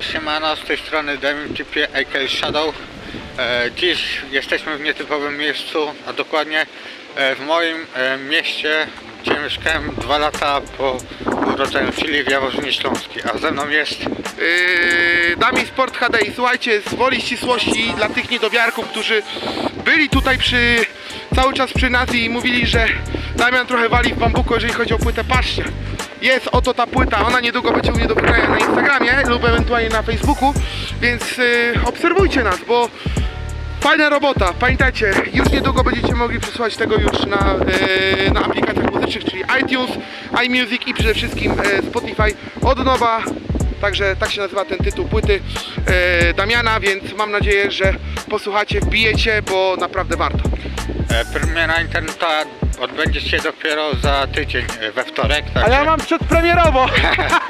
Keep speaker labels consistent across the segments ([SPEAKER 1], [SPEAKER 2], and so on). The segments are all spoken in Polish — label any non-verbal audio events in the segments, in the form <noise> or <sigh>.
[SPEAKER 1] Siemano, z tej strony Demon Tipie aka Shadow. E, dziś jesteśmy w nietypowym miejscu, a dokładnie e, w moim e, mieście, gdzie mieszkałem dwa lata po urodzeniu, czyli w Jaworzynie Śląskiej, a ze mną jest
[SPEAKER 2] Yy, Dami Sport HD i słuchajcie, z woli ścisłości dla tych niedowiarków, którzy byli tutaj przy, cały czas przy nas i mówili, że Damian trochę wali w bambuko, jeżeli chodzi o płytę, patrzcie. Jest oto ta płyta, ona niedługo będzie u mnie do wygrania na Instagramie lub ewentualnie na Facebooku, więc yy, obserwujcie nas, bo Fajna robota, pamiętajcie, już niedługo będziecie mogli przesłać tego już na, e, na aplikacjach muzycznych, czyli iTunes, iMusic i przede wszystkim e, Spotify od nowa. Także tak się nazywa ten tytuł płyty e, Damiana, więc mam nadzieję, że posłuchacie, wbijecie, bo naprawdę warto.
[SPEAKER 1] e, premiera interneta odbędzie się dopiero za tydzień, e, we wtorek,
[SPEAKER 2] A ja mam przedpremierowo!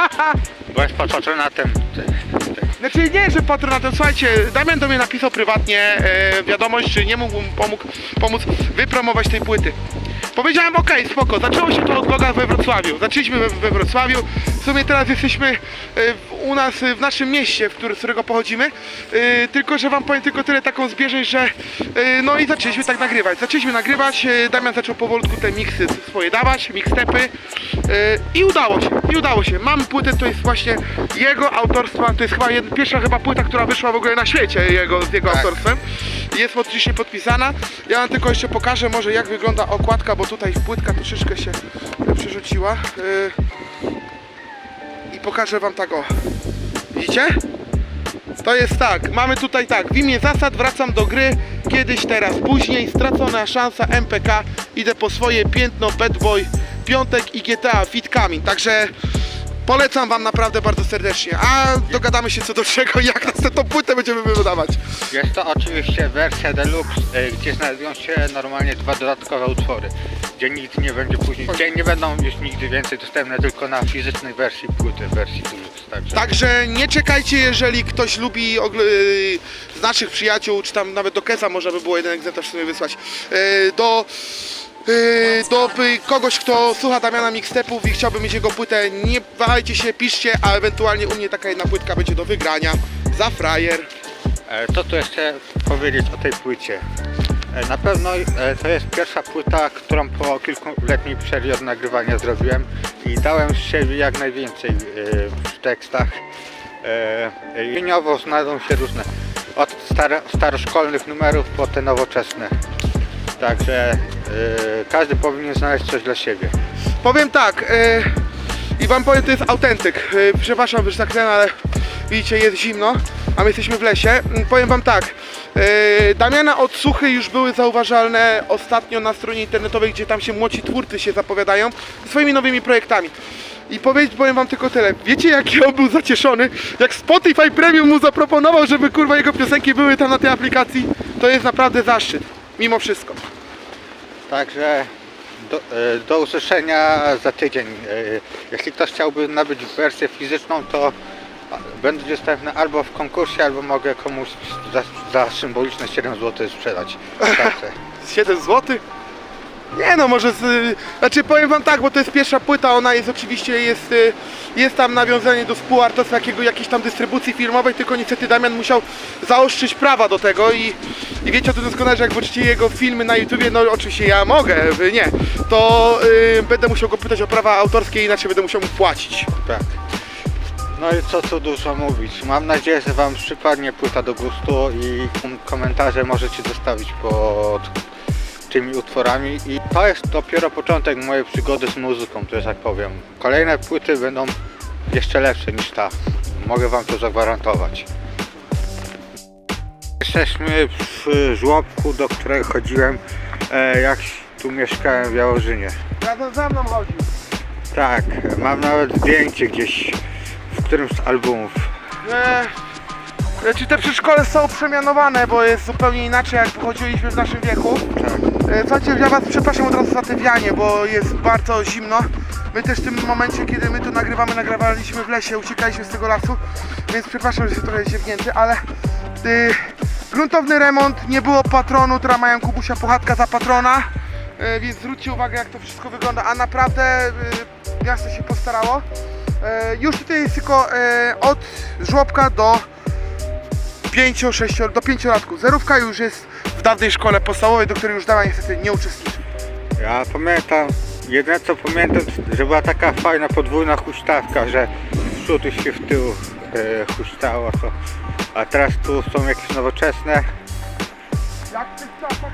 [SPEAKER 2] <laughs>
[SPEAKER 1] bo jest patronatem te, te,
[SPEAKER 2] Znaczy nie, że patronatem, słuchajcie, Damian do mnie napisał prywatnie e, wiadomość, czy nie mógłbym pomógł, pomóc wypromować tej płyty. Powiedziałem okej, spoko, zaczęło się to od vloga we Wrocławiu, zaczęliśmy we, we Wrocławiu, w sumie teraz jesteśmy e, u nas e, w naszym mieście, z którego pochodzimy, e, tylko że wam powiem tylko tyle taką zbieżność, że no i zaczęliśmy tak nagrywać, zaczęliśmy nagrywać, Damian zaczął powolutku te miksy swoje dawać, mixtepy i udało się, i udało się, mamy płytę, to jest właśnie jego autorstwa, to jest chyba jedna, pierwsza chyba płyta, która wyszła w ogóle na świecie jego, z jego
[SPEAKER 1] Tak.
[SPEAKER 2] autorstwem, jest oczywiście podpisana, ja wam tylko jeszcze pokażę może jak wygląda okładka, bo tutaj płytka troszeczkę się przerzuciła pokażę wam tak o, widzicie? To jest tak, mamy tutaj tak, w imię zasad wracam do gry, kiedyś, teraz, później, stracona szansa MPK, idę po swoje piętno, Bad Boy, piątek i GTA Fit także polecam wam naprawdę bardzo serdecznie, a dogadamy się co do czego <laughs> jak następną płytę będziemy wydawać.
[SPEAKER 1] Jest to oczywiście wersja deluxe, e, gdzie znajdują się normalnie dwa dodatkowe utwory, gdzie nic nie będzie później, gdzie nie będą już nigdy więcej dostępne tylko na fizycznej wersji płyty, wersji deluxe. Także
[SPEAKER 2] Także nie czekajcie, jeżeli ktoś lubi ogl- yy, z naszych przyjaciół, czy tam nawet do Kesa można by było jeden egzemplarz sobie wysłać, yy, do, yy, do kogoś, kto słucha Damiana Mixtepów i chciałby mieć jego płytę, nie wahajcie się, piszcie, a ewentualnie u mnie taka jedna płytka będzie do wygrania za frajer.
[SPEAKER 1] e, co tu jeszcze powiedzieć o tej płycie? E, Na pewno e, to jest pierwsza płyta, którą po kilkuletniej przerwie od nagrywania zrobiłem i dałem z siebie jak najwięcej w tekstach. Liniowo znajdą się różne, od staro, staroszkolnych numerów po te nowoczesne. Także e, każdy powinien znaleźć coś dla siebie.
[SPEAKER 2] Powiem tak, yy, i wam powiem, to jest autentyk. Yy, przepraszam, że tak ten, ale widzicie, jest zimno, a my jesteśmy w lesie. Yy, powiem wam tak, yy, Damiana odsłuchy już były zauważalne ostatnio na stronie internetowej, gdzie tam się młodzi twórcy się zapowiadają swoimi nowymi projektami. I powiedzieć, powiem wam tylko tyle. Wiecie jaki on był zacieszony? Jak Spotify Premium mu zaproponował, żeby kurwa jego piosenki były tam na tej aplikacji, to jest naprawdę zaszczyt. Mimo wszystko.
[SPEAKER 1] Także do, e, do usłyszenia za tydzień. E, Jeśli ktoś chciałby nabyć wersję fizyczną, to będzie dostępny albo w konkursie, albo mogę komuś za, za symboliczne 7 zł sprzedać. <laughs> Także
[SPEAKER 2] 7 zł? Nie no, może z, znaczy powiem wam tak, bo to jest pierwsza płyta, ona jest oczywiście, jest, y, jest tam nawiązanie do współautorstwa jakiego, jakiejś tam dystrybucji filmowej, tylko niestety Damian musiał zaostrzyć prawa do tego i, i wiecie o tym doskonale, że jak wrócicie jego filmy na YouTubie, no oczywiście ja mogę, wy nie, to y, będę musiał go pytać o prawa autorskie, inaczej będę musiał mu płacić.
[SPEAKER 1] tak. No i co tu dużo mówić. Mam nadzieję, że Wam przypadnie płyta do gustu i kom- komentarze możecie zostawić pod tymi utworami i to jest dopiero początek mojej przygody z muzyką, to jest tak powiem. Kolejne płyty będą jeszcze lepsze niż ta. Mogę Wam to zagwarantować. Jesteśmy w żłobku, do którego chodziłem e, jak tu mieszkałem w Jaworzynie.
[SPEAKER 2] Razem za mną chodzi.
[SPEAKER 1] Tak, mam nawet zdjęcie gdzieś w którymś z albumów.
[SPEAKER 2] E, znaczy te przedszkole są przemianowane, bo jest zupełnie inaczej jak pochodziliśmy w naszym wieku.
[SPEAKER 1] Tak.
[SPEAKER 2] E, Słuchajcie, ja Was przepraszam od razu za te wianie, bo jest bardzo zimno. My też w tym momencie, kiedy my to nagrywamy, nagrywaliśmy w lesie, uciekaliśmy z tego lasu, więc przepraszam, że jestem trochę ziewnięty, ale y, gruntowny remont, nie było patronu, teraz mają Kubusia Puchatka za patrona, y, więc zwróćcie uwagę jak to wszystko wygląda, a naprawdę y, miasto się postarało. E, już tutaj jest tylko e, od żłobka do 5, 6, do 5 latku. Zerówka już jest w dawnej szkole podstawowej, do której już Damian niestety nie uczestniczy.
[SPEAKER 1] Ja pamiętam, jedyne co pamiętam, że była taka fajna podwójna huśtawka, że i się w tył e, huśtało to. A teraz tu są jakieś nowoczesne.
[SPEAKER 2] Jak w tych czasach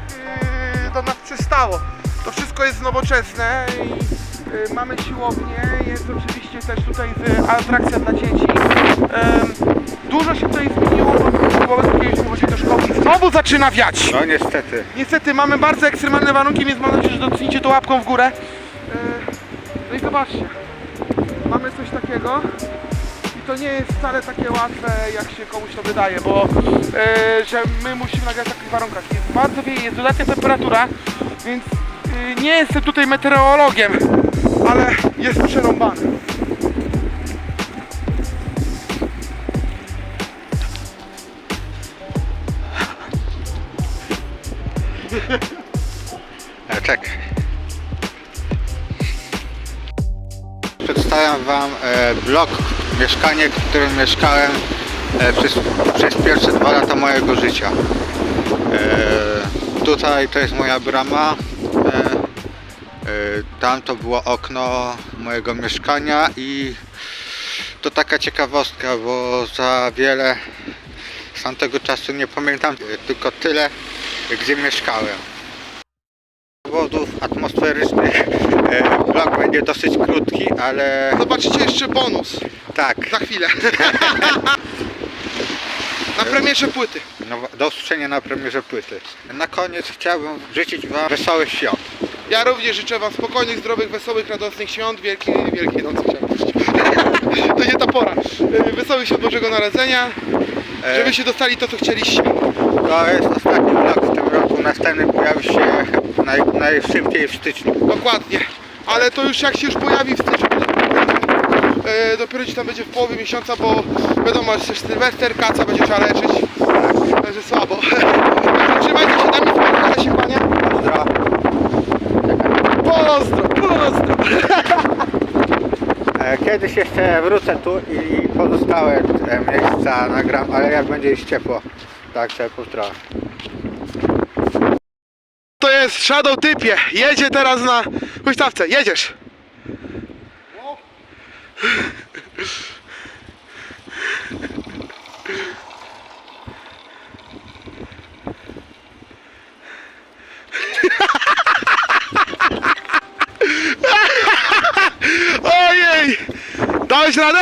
[SPEAKER 2] yy, do nas przystało. To wszystko jest nowoczesne i yy, mamy siłownię, jest oczywiście też tutaj z, atrakcja dla dzieci. Zaczyna wiać.
[SPEAKER 1] No niestety.
[SPEAKER 2] Niestety mamy bardzo ekstremalne warunki, więc mam nadzieję, że docenicie to łapką w górę. Yy, no i zobaczcie, mamy coś takiego. I to nie jest wcale takie łatwe, jak się komuś to wydaje, bo e, że my musimy nagrać w takich warunkach. Jest bardzo wieje, jest dodatnia temperatura, więc e, nie jestem tutaj meteorologiem, ale jest przerąbany.
[SPEAKER 1] Czekaj. Przedstawiam Wam e, blok, mieszkanie, w którym mieszkałem e, przez, przez pierwsze dwa lata mojego życia. E, tutaj to jest moja brama. Tam to było okno mojego mieszkania i to taka ciekawostka, bo za wiele z tamtego czasu nie pamiętam, tylko tyle, gdzie mieszkałem powodów atmosferycznych e, vlog będzie dosyć krótki, ale
[SPEAKER 2] Zobaczycie jeszcze bonus
[SPEAKER 1] tak,
[SPEAKER 2] za chwilę. <laughs> Na premierze płyty.
[SPEAKER 1] no, do usłyszenia na premierze płyty. Na koniec chciałbym życzyć Wam wesołych świąt.
[SPEAKER 2] Ja również życzę Wam spokojnych, zdrowych, wesołych, radosnych świąt, wielkiej, wielkiej nocy chciałem. <laughs> To nie ta pora. E, Wesołych świąt Bożego Narodzenia,
[SPEAKER 1] E,
[SPEAKER 2] żeby się dostali to, co chcieliście.
[SPEAKER 1] To jest ostatni vlog roku, następny pojawi się naj, najszybciej w styczniu.
[SPEAKER 2] Dokładnie. Ale to już jak się już pojawi w styczniu. E, dopiero gdzieś tam będzie w połowie miesiąca, bo wiadomo, jest też Sylwester, kaca będzie trzeba leczyć. Także słabo. <laughs> Trzymajcie się, damy spokojnie, się kłania.
[SPEAKER 1] Pozdro.
[SPEAKER 2] Pozdro, pozdro.
[SPEAKER 1] E, Kiedyś jeszcze wrócę tu i pozostałe e, miejsca nagram, ale jak będzie już ciepło. Także pozdro.
[SPEAKER 2] To jest Shadow Typie. Jedzie teraz na huśtawce. Jedziesz. <laughs> Ojej! Dałeś radę?